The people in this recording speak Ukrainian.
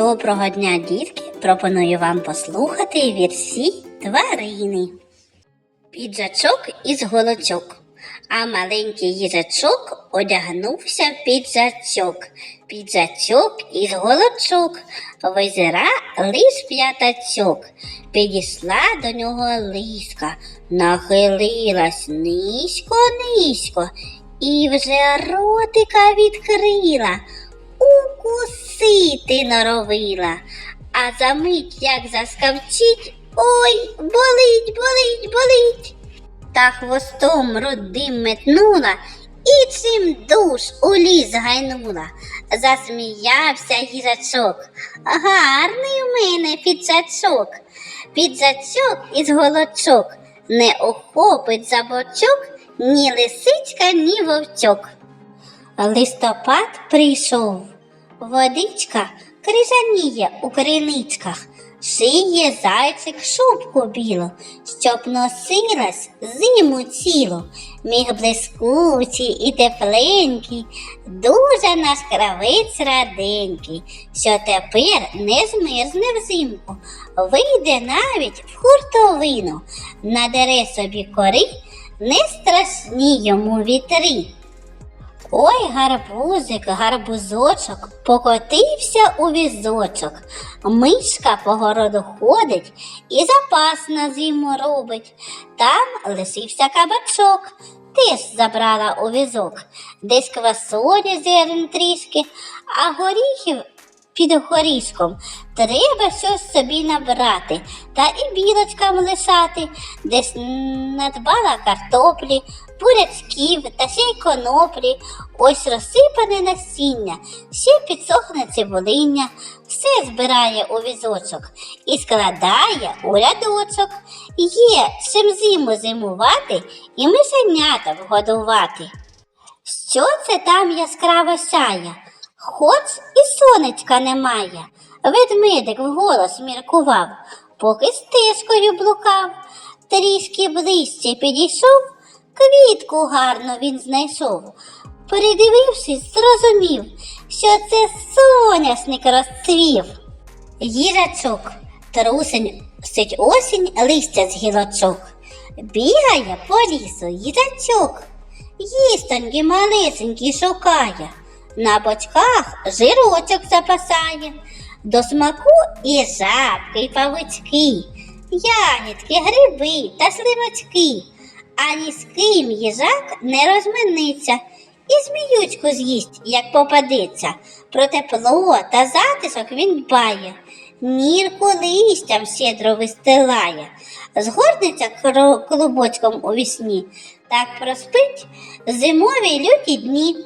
Доброго дня, дітки! Пропоную вам послухати вірсі тварини. Піджачок із голочок, а маленький їжачок одягнувся в піджачок. Піджачок із голочок, визира лиш п'ятачок. Підійшла до нього лиска, нахилилась низько, низько, і вже ротика відкрила укусити норовила, а за мить як заскавчить, ой, болить, болить, болить. Та хвостом рудим метнула і чим душ у ліс гайнула. Засміявся їжачок. Гарний у мене піджачок. Піджачок із голочок не охопить за бочок ні лисичка, ні вовчок. Листопад прийшов, водичка крижаніє у криничках, шиє зайчик шубку білу, щоб носилась зиму цілу, міг блискучий і тепленький, дуже наш кравець раденький, що тепер не змерзне взимку, вийде навіть в хуртовину, надере собі кори, не страшні йому вітри. Ой, гарбузик, гарбузочок, покотився у візочок. Мишка по городу ходить і запас на зиму робить. Там лишився кабачок, теж забрала у візок. Десь квасолі зерен трішки, а горіхів під горішком треба щось собі набрати та і білочкам лишати, десь надбала картоплі, бурячків та ще й коноплі, ось розсипане насіння, ще підсохне цибулиння, все збирає у візочок і складає у рядочок. Є чим зиму зимувати і мишенята вгодувати. Що це там яскраво сяє? Хоч сонечка немає. Ведмедик вголос міркував, поки стежкою блукав, трішки ближче підійшов, квітку гарно він знайшов. Передивившись, зрозумів, що це соняшник розцвів. Їжачок, трусень сить осінь листя з гілочок. Бігає по лісу їжачок, їстоньки малесенькі шукає, на бочках жирочок запасає, до смаку і жабки, і павички, ягідки, гриби та сливочки, а ні з ким їжак не розминиться і зміючку з'їсть, як попадеться. Про тепло та затишок він дбає, нірку листям щедро вистилає, згорнеться клубочком у вісні, так проспить зимові люті дні.